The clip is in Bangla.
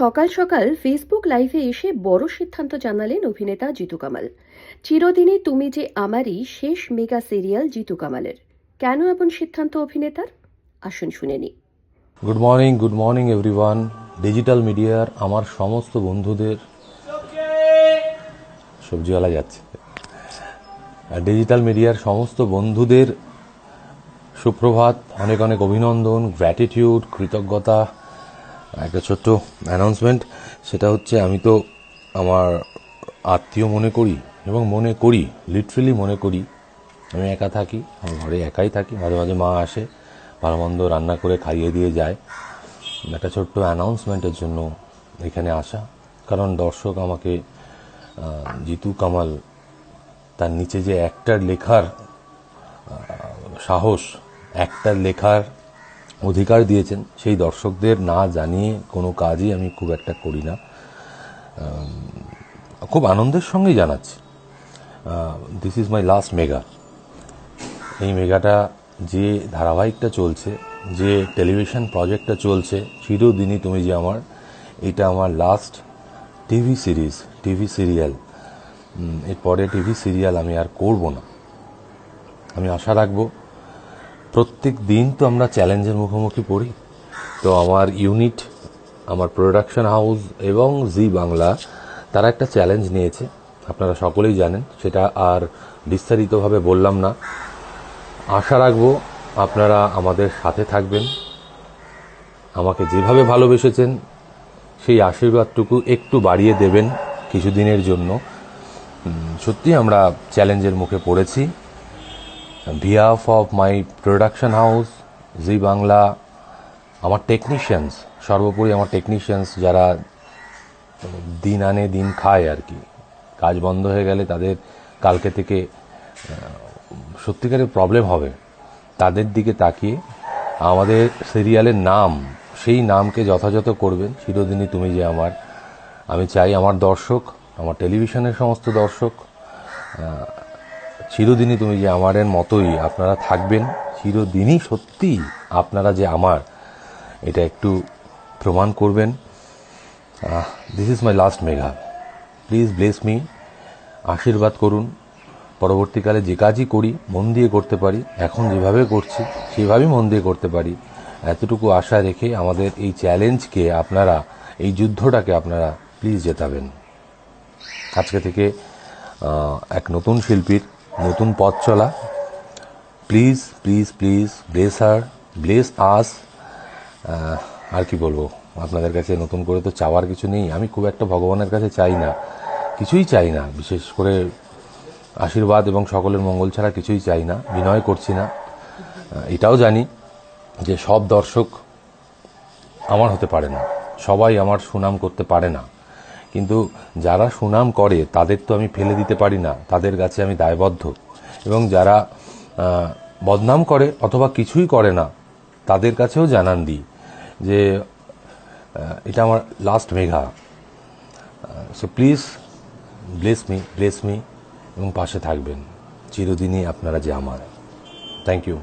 সকাল সকাল ফেসবুক লাইভে এসে বড় সিদ্ধান্ত জানালেন অভিনেতা জিতু কামাল। চিরদিনে তুমি যে আমারই শেষ মেগা সিরিয়াল জিতু কামালের। কেন এমন সিদ্ধান্ত অভিনেতার? আসুন শুনে নি good morning good morning everyone digital মিডিয়ার আমার সমস্ত বন্ধুদের সবজিওয়ালা যাচ্ছে। ডিজিটাল মিডিয়ার সমস্ত বন্ধুদের সুপ্রভাত, অনেক অনেক অভিনন্দন গ্র্যাটিটিউড কৃতজ্ঞতা। একটা ছোট্ট অ্যানাউন্সমেন্ট সেটা হচ্ছে আমি তো আমার আত্মীয় মনে করি এবং মনে করি লিটারেলি মনে করি। আমি একা থাকি, আমার ঘরে একাই থাকি, মাঝে মাঝে মা আসে ভালো মন্দ রান্না করে খাইয়ে দিয়ে যায়। একটা ছোট্ট অ্যানাউন্সমেন্টের জন্য এখানে আসা। কারণ দর্শক আমাকে জিতু কামাল তার নিচে যে একটার লেখার সাহস একটার লেখার অধিকার দিয়েছেন। সেই দর্শকদের না জানিয়ে কোনো কাজই আমি খুব একটা করি না। খুব আনন্দের সঙ্গেই জানাচ্ছি। This is my last mega এই মেগাটা যে ধারাবাহিকটা চলছে, যে টেলিভিশন প্রজেক্টটা চলছে, চিরদিনই তুমি যে আমার, এটা আমার last TV series TV serial এরপরে টিভি সিরিয়াল আমি আর করব না। আমি আশা রাখব প্রত্যেক দিন তো আমরা চ্যালেঞ্জের মুখোমুখি পড়ি। তো আমার ইউনিট, আমার প্রোডাকশন হাউস এবং জি বাংলা, তারা একটা চ্যালেঞ্জ নিয়েছে। আপনারা সকলেই জানেন, সেটা আর বিস্তারিতভাবে বললাম না। আশা রাখব আপনারা আমাদের সাথে থাকবেন। আমাকে যেভাবে ভালোবেসেছেন, সেই আশীর্বাদটুকু একটু বাড়িয়ে দেবেন কিছুদিনের জন্য। সত্যি আমরা চ্যালেঞ্জের মুখে পড়েছি। Behalf of my production house Zee Bangla আমার টেকনিশিয়ানস সর্বোপরি আমার টেকনিশিয়ানস যারা দিন আনে দিন খায় আর কি, কাজ বন্ধ হয়ে গেলে তাদের কালকে থেকে সত্যিকারের প্রবলেম হবে। তাদের দিকে তাকিয়ে আমাদের সিরিয়ালের নাম, সেই নামকে যথাযথ করবেন। চিরদিনই তুমি যে আমার, আমি চাই আমার দর্শক, আমার টেলিভিশনের সমস্ত দর্শক চিরদিনই তুমি যে আমারের মতোই আপনারা থাকবেন, চিরদিনই সত্যি আপনারা যে আমার, এটা একটু প্রমাণ করবেন। This is my last mega please bless me আশীর্বাদ করুন। পরবর্তীকালে যে কাজই করি, মন দিয়ে করতে পারি। এখন যেভাবে করছি, সেভাবেই মন দিয়ে করতে পারি। এতটুকু আশা রেখে আমাদের এই চ্যালেঞ্জকে আপনারা, এই যুদ্ধটাকে আপনারা প্লিজ জেতাবেন। আজকে থেকে এক নতুন শিল্পীর নতুন পথ চলা। Please please please bless her bless us আর কি বলব? আপনাদের কাছে নতুন করে তো চাওয়ার কিছু নেই। আমি খুব একটা ভগবানের কাছে চাই না। কিছুই চাই না। বিশেষ করে আশীর্বাদ এবং সকলের মঙ্গল ছাড়া কিছুই চাই না। বিনয় করছি না। এটাও জানি যে সব দর্শক আমার হতে পারে না। সবাই আমার সুনাম করতে পারে না। কিন্তু যারা সুনাম করে, তাদের তো আমি ফেলে দিতে পারি না। তাদের কাছে আমি দায়বদ্ধ। এবং যারা বদনাম করে অথবা কিছুই করে না, তাদের কাছেও জানান দিই যে এটা আমার last mega. So please bless me bless me এবং পাশে থাকবেন। চিরদিনই আপনারা যে আমার। Thank you